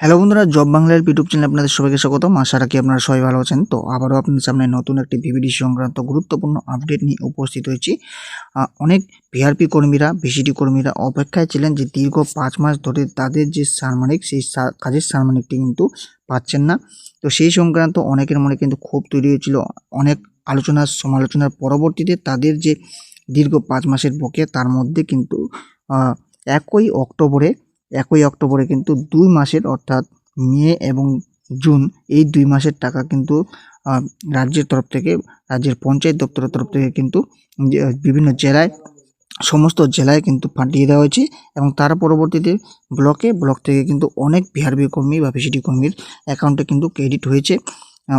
Hello বন্ধুরা job বাংলার YouTube চ্যানেলে আপনাদের সবাইকে স্বাগতম। আশা রাখি আপনারা সবাই ভালো আছেন। তো আবারও আপনাদের সামনে নতুন একটি ভিভিডি সংক্রান্ত গুরুত্বপূর্ণ আপডেট নিয়ে উপস্থিত হয়েছি। অনেক ভিআরপি কর্মীরা ভিসিডি কর্মীরা অপেক্ষায় ছিলেন যে দীর্ঘ পাঁচ মাস ধরে তাদের যে সারমানিক, সেই কাজের সারমানিকটি কিন্তু পাচ্ছেন না। তো সেই সংক্রান্ত অনেকের মনে কিন্তু ক্ষোভ তৈরি হয়েছিল। অনেক আলোচনা, সমালোচনার পরবর্তীতে তাদের যে দীর্ঘ পাঁচ মাসের বকেয়া, তার মধ্যে কিন্তু একই অক্টোবরে একই অক্টোবরে কিন্তু দুই মাসের অর্থাৎ মে এবং জুন, এই দুই মাসের টাকা কিন্তু রাজ্যের তরফ থেকে, রাজ্যের পঞ্চায়েত দপ্তরের তরফ থেকে কিন্তু বিভিন্ন জেলায়, সমস্ত জেলায় কিন্তু পাঠিয়ে দেওয়া হয়েছে এবং তার পরবর্তীতে ব্লকে, ব্লক থেকে কিন্তু অনেক বিহারবি কর্মী বা ভিসিডি কর্মীর অ্যাকাউন্টে কিন্তু ক্রেডিট হয়েছে।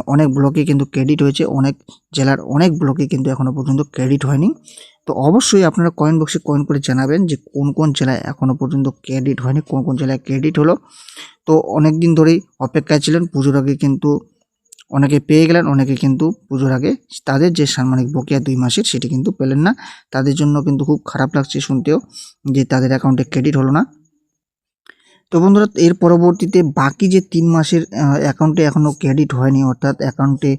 অনেক ব্লকে কিন্তু ক্রেডিট হয়েছে, অনেক জেলার অনেক ব্লকে কিন্তু এখনও পর্যন্ত ক্রেডিট হয়নি। তো অবশ্যই আপনারা কয়েন বক্সে কয়েন করে জানাবেন যে কোন কোন জেলায় এখনও পর্যন্ত ক্রেডিট হয়নি, কোন কোন জেলায় ক্রেডিট হলো। তো অনেক দিন ধরেই অপেক্ষায় ছিলেন, পুজোর আগে কিন্তু অনেকে পেয়ে গেলেন, অনেকে কিন্তু পুজোর আগে। তাদের যে সাম্মানিক বকেয়া দুই মাসের সেটি কিন্তু পেলেন না। তাদের জন্য কিন্তু খুব খারাপ লাগছে শুনতেও যে তাদের অ্যাকাউন্টে ক্রেডিট হলো না। তো বন্ধুরা, এর পরবর্তীতে বাকি যে তিন মাসের অ্যাকাউন্টে এখনও ক্রেডিট হয়নি, অর্থাৎ অ্যাকাউন্টে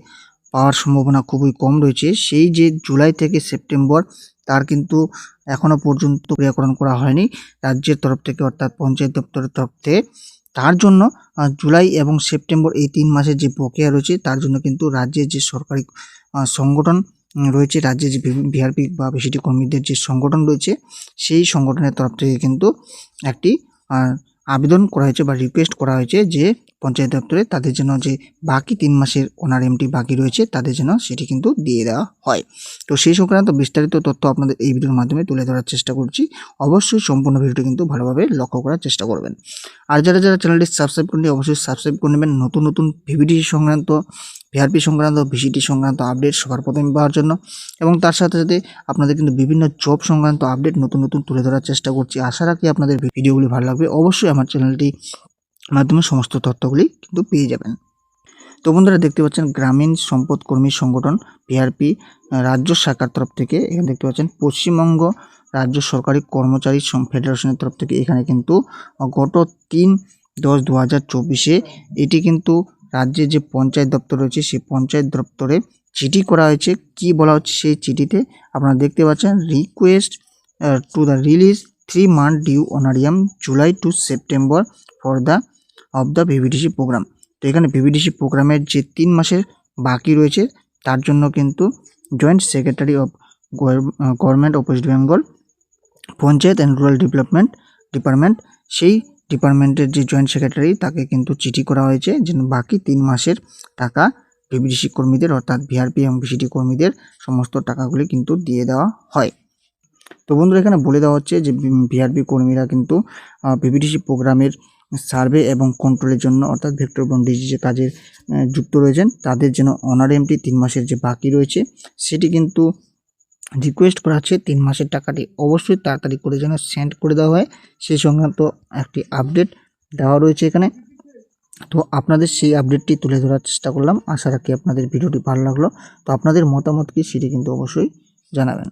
পাওয়ার সম্ভাবনা খুবই কম রয়েছে, সেই যে জুলাই থেকে সেপ্টেম্বর, তার কিন্তু এখনও পর্যন্ত ক্রিয়াকরণ করা হয়নি রাজ্যের তরফ থেকে, অর্থাৎ পঞ্চায়েত দপ্তরের তরফ থেকে। তার জন্য জুলাই এবং সেপ্টেম্বর এই তিন মাসের যে বকেয়া রয়েছে, তার জন্য কিন্তু রাজ্যের যে সরকারি সংগঠন রয়েছে, রাজ্যের যে ভিআরপি বা ভিসিটি কর্মীদের যে সংগঠন রয়েছে, সেই সংগঠনের তরফ থেকে কিন্তু একটি আবেদন করা হয়েছে বা রিকোয়েস্ট করা হয়েছে যে পঞ্চায়েত দপ্তরে তাদের জন্য যে বাকি তিন মাসের ওনার এমটি বাকি রয়েছে, তাদের জন্য সেটি কিন্তু দিয়ে দেওয়া হয়। তো সেই সংক্রান্ত বিস্তারিত তথ্য আপনাদের এই ভিডিওর মাধ্যমে তুলে ধরার চেষ্টা করছি। অবশ্যই সম্পূর্ণ ভিডিওটি কিন্তু ভালোভাবে লক্ষ্য করার চেষ্টা করবেন। আর যারা যারা চ্যানেলটি সাবস্ক্রাইব করেনি অবশ্যই সাবস্ক্রাইব করে নেবেন। নতুন নতুন ভিভিডি সংক্রান্ত ভিআরপি সংক্রান্ত ভিসিটি সংক্রান্ত আপডেট সবার প্রথমে পাওয়ার জন্য। এবং তার সাথে সাথে আপনাদের কিন্তু বিভিন্ন জব সংক্রান্ত আপডেট নতুন নতুন তুলে ধরার চেষ্টা করছি। আশা রাখি আপনাদের ভিডিওগুলি ভালো লাগবে। অবশ্যই আমার চ্যানেলটি মাধ্যমে সমস্ত তথ্যগুলি কিন্তু পেয়ে যাবেন। তো বন্ধুরা, দেখতে পাচ্ছেন গ্রামীণ সম্পদ কর্মী সংগঠন পিআরপি রাজ্য শাখার তরফ থেকে। এখানে দেখতে পাচ্ছেন পশ্চিমবঙ্গ রাজ্য সরকারি কর্মচারী ফেডারেশনের তরফ থেকে। এখানে কিন্তু গত তিন দশ দু হাজার চব্বিশে এটি কিন্তু রাজ্যের যে পঞ্চায়েত দপ্তর রয়েছে, সেই পঞ্চায়েত দপ্তরে চিঠি করা হয়েছে। কি বলা হচ্ছে সেই চিঠিতে? আপনারা দেখতে পাচ্ছেন request to the release three month due honorarium July to September for the of the VVDC program তো এখানে ভিভিডিসি প্রোগ্রামের যে তিন মাসের বাকি রয়েছে, তার জন্য কিন্তু joint secretary of government of West Bengal panchayat and rural development department সেই ডিপার্টমেন্টের যে জয়েন্ট সেক্রেটারি তাকে কিন্তু চিঠি করা হয়েছে যেন বাকি তিন মাসের টাকা ভিভিডিসি কর্মীদের অর্থাৎ ভিআরপি এবং ভিসিটি কর্মীদের সমস্ত টাকাগুলি কিন্তু দিয়ে দেওয়া হয়। তো বন্ধুরা এখানে বলে দেওয়া হচ্ছে যে ভিআরপি কর্মীরা কিন্তু ভিভিডিসি প্রোগ্রামের সার্ভে এবং কন্ট্রোলের জন্য অর্থাৎ ভেক্টর বন ডিজিজে কাজে আহ, যুক্ত রয়েছেন তাদের জন্য অনার এমটি তিন মাসের যে বাকি রয়েছে সেটি কিন্তু রিকোয়েস্ট করা হচ্ছে তিন মাসের টাকাটি অবশ্যই তাড়াতাড়ি করে যেন সেন্ড করে দেওয়া হয়। সেই সংক্রান্ত একটি আপডেট দেওয়া রয়েছে এখানে। তো আপনাদের সেই আপডেটটি তুলে ধরার চেষ্টা করলাম। আশা রাখি আপনাদের ভিডিওটি ভালো লাগল। তো আপনাদের মতামত কি সেটি কিন্তু অবশ্যই জানাবেন।